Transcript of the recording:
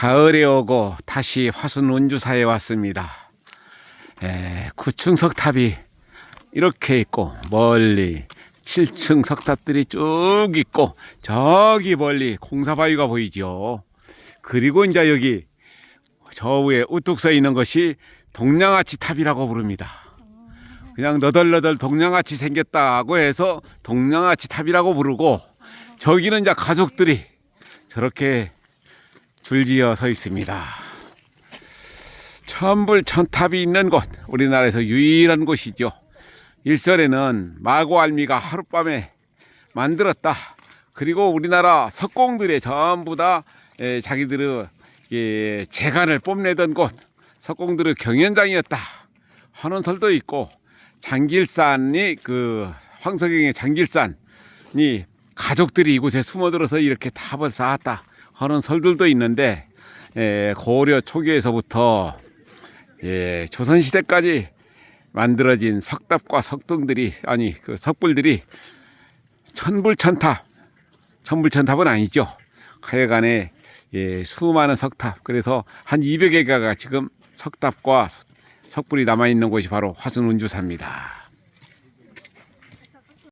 가을에 오고 다시 화순 운주사에 왔습니다. 에, 9층 석탑이 이렇게 있고 멀리 7층 석탑들이 쭉 있고 저기 멀리 공사바위가 보이죠. 그리고 이제 여기 저 위에 우뚝 서 있는 것이 동양아치 탑이라고 부릅니다. 그냥 너덜너덜 동양아치 생겼다고 해서 동양아치 탑이라고 부르고 저기는 이제 가족들이 저렇게 줄지어 서 있습니다. 천불 천탑이 있는 곳, 우리나라에서 유일한 곳이죠. 일설에는 마고알미가 하룻밤에 만들었다. 그리고 우리나라 석공들의 전부 다 에, 자기들의 예, 재간을 뽐내던 곳, 석공들의 경연장이었다. 하는 설도 있고 장길산이 그 황석영의 장길산이 가족들이 이곳에 숨어들어서 이렇게 탑을 쌓았다 하는 설들도 있는데 에, 고려 초기에서부터 예, 조선 시대까지 만들어진 석탑과 석등들이 아니 그 석불들이 천불천탑 천불천탑은 아니죠. 하여간에 예, 수많은 석탑 그래서 한 200여 개가 지금 석탑과 석불이 남아 있는 곳이 바로 화순 운주사입니다.